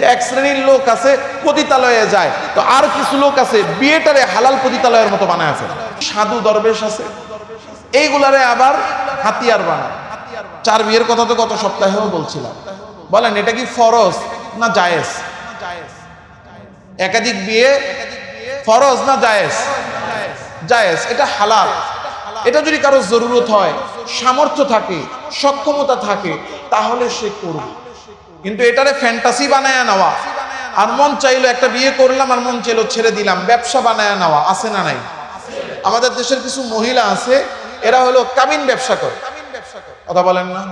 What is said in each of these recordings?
যে এক শ্রেণির লোক আছে, পতিতালয়ে যায়। তো আর কিছু লোক আছে, বিয়েটারে হালাল পতিতালয়ের মতো বানায় আছে। সাধু দরবেশ আছে। এইগুলারে আবার হাতিয়ার বানায়। চার বিয়ের কথা তো গত সপ্তাহেও বলছিলাম। বলেন, এটা কি ফরজ না জায়েজ? একাধিক বিয়ে ফরজ না জায়েজ? জায়েজ, এটা হালাল। এটা যদি কারও জরুরত হয়, সামর্থ্য থাকে, সক্ষমতা থাকে, তাহলে সে করবে। কিন্তু এটারে ফ্যান্টাসি বানায় নেওয়া। আর মন চাইলো একটা বিয়ে করলাম আর মন চাইলো ছেড়ে দিলাম, ব্যবসা বানায় নেওয়া, আছে না নাই? আমাদের দেশের কিছু মহিলা আছে, এরা হলো কাবিন ব্যবসা করে। কথা বলেন না?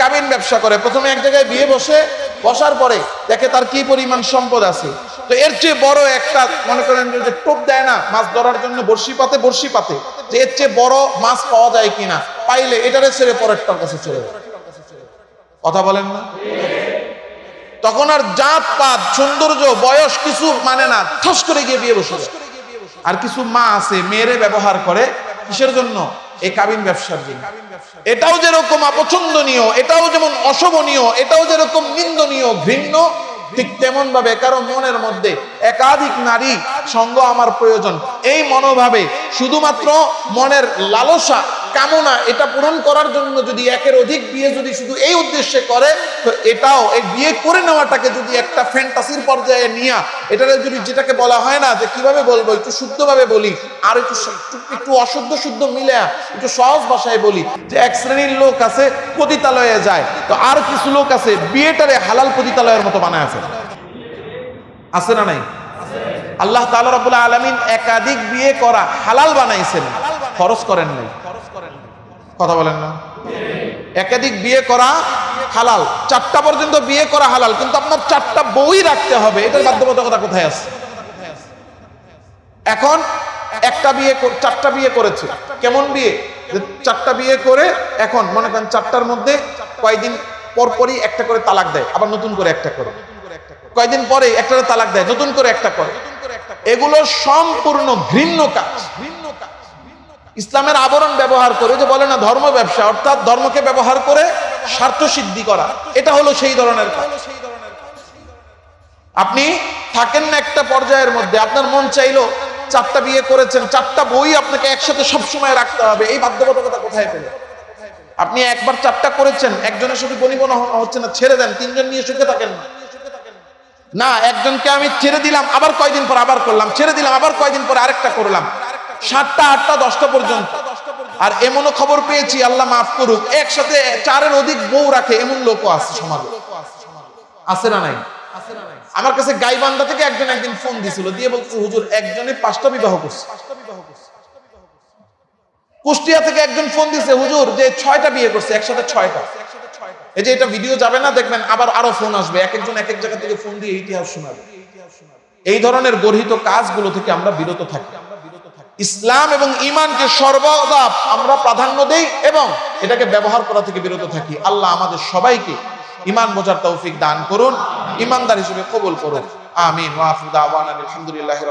কাবিন ব্যবসা করে। প্রথমে এক জায়গায় বিয়ে বসে, বসার পরে দেখে তার কি পরিমাণ সম্পদ আছে। তো এর চেয়ে বড় একটা, মনে করেন যে টোপ দেয় না, মাছ ধরার জন্য বড়শি পাতে বড়শি পাতে। যে এর চেয়ে বড় মাছ পাওয়া যায় কিনা, পাইলে এটারে ছেড়ে পরেরটার কাছে চলে যায়। কথা বলেন না? তখন আর জাত, পাত, সৌন্দর্য, বয়স কিছু মানে না, ঠাস করে গিয়ে বিয়ে বসে আর কিছু মা আছে, মেয়েরে ব্যবহার করে কিসের জন্য? এই কাবিন ব্যবসার জন্য। এটাও যেরকম অপছন্দনীয়, এটাও যেমন অশোভনীয়, এটাও যেরকম নিন্দনীয়, ঘৃণ্য, ঠিক তেমন ভাবে কারও মনের মধ্যে একাধিক নারী সঙ্গ আমার প্রয়োজন। এই মনোভাবে শুধুমাত্র মনের লালসা কামনা এটা পূরণ করার জন্য যদি একের অধিক বিয়ে যদি শুধু এই উদ্দেশ্যে করে, তো এটাও, এই বিয়ে করে নেওয়াটাকে যদি একটা ফ্যান্টাসির পর্যায়ে নিয়ে এটাকে যদি যেটাকে বলা হয় না যে কীভাবে বলব, একটু শুদ্ধভাবে বলি, আর একটু, একটু- অশুদ্ধ শুদ্ধ মিলে, একটু সহজ ভাষায় বলি, যে এক শ্রেণির লোক আছে পতিতালয়ে যায়, তো আর কিছু লোক আছে বিয়েটারে হালাল পতিতালয়ের মতো বানায় আছে। আছে না নাই? আল্লাহ তাআলা রাব্বুল আলামিন একাধিক বিয়ে করা হালাল বানাইছেন, খরচ করেন নাই। কথা বলেন না। একাধিক বিয়ে করা হালাল। চারটা পর্যন্ত বিয়ে করা হালাল, কিন্তু আপনার চারটা বই রাখতে হবে। এটার বাধ্যবাধকতা কোথায় আছে? এখন একটা বিয়ে চারটা বিয়ে করেছে। কেমন বিয়ে? চারটা বিয়ে করে এখন মনে করেন চারটার মধ্যে কয়দিন পরপরই একটা করে তালাক দেয়, আবার নতুন করে একটা করে। কয়েকদিন পরে একটা তালাক দেয়, নতুন করে একটা করে। এগুলো সম্পূর্ণ ঘৃণ্য কাজ। ইসলামের আবরণ ব্যবহার করে যে বলে না ধর্ম ব্যবসা, অর্থাৎ ধর্মকে ব্যবহার করে স্বার্থ সিদ্ধি করা। এটা হলো সেই ধরনের কাজ। আপনি থাকেন না একটা পর্যায়ের মধ্যে, আপনার মন চাইলো চারটা বিয়ে করেছেন, চারটা বই আপনাকে একসাথে সবসময় রাখতে হবে, এই বাধ্যবাধকতা কোথায় পেলে? আপনি একবার চারটা করেছেন, একজনের সাথে হ- হচ্ছে না, ছেড়ে দেন, তিনজন নিয়ে সুখে থাকেন না। না, একজনকে আমি ছেড়ে দিলাম, আবার কয়দিন পর আবার করলাম, ছেড়ে দিলাম, আবার কয়দিন পর আরেকটা করলাম। সাতটা, আটটা, দশটা পর্যন্ত। আর এমনও খবর পেয়েছি, আল্লাহ মাফ করুক, একসাথে চারের অধিক বউ রাখে, এমন লোকও আছে সমাজে। আছে না নাই? আমার কাছে গাইবান্ধা থেকে একজন একদিন ফোন দিছিল, দিয়ে বলছে, হুজুর একজনে পাঁচটা বিবাহ করছে। কুষ্টিয়া থেকে একজন ফোন দিছে, হুজুর, যে ছয়টা বিয়ে করছে, একসাথে ছয়টা। এই যে এটা ভিডিও যাবে না, দেখবেন আবার আরও ফোন আসবে, এক একজন এক এক জায়গা থেকে ফোন দিয়ে ইতিহাস শোনাবে। এই ধরনের গর্হিত কাজগুলো থেকে আমরা বিরত থাকি। ইসলাম এবং ইমানকে সর্বদা আমরা প্রাধান্য দেই এবং এটাকে ব্যবহার করা থেকে বিরত থাকি। আল্লাহ আমাদের সবাইকে ইমান বোঝার তৌফিক দান করুন ইমানদার হিসেবে কবুল করুন। আমিন। আলহামদুলিল্লাহি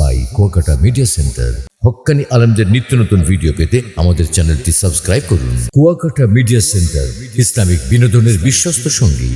বাই কুয়াকাটা মিডিয়া সেন্টার হক্কানি আলমদের নিত্য নতুন ভিডিও পেতে আমাদের চ্যানেলটি সাবস্ক্রাইব করুন। কুয়াকাটা মিডিয়া সেন্টার ইসলামিক বিনোদনের বিশ্বস্ত সঙ্গী।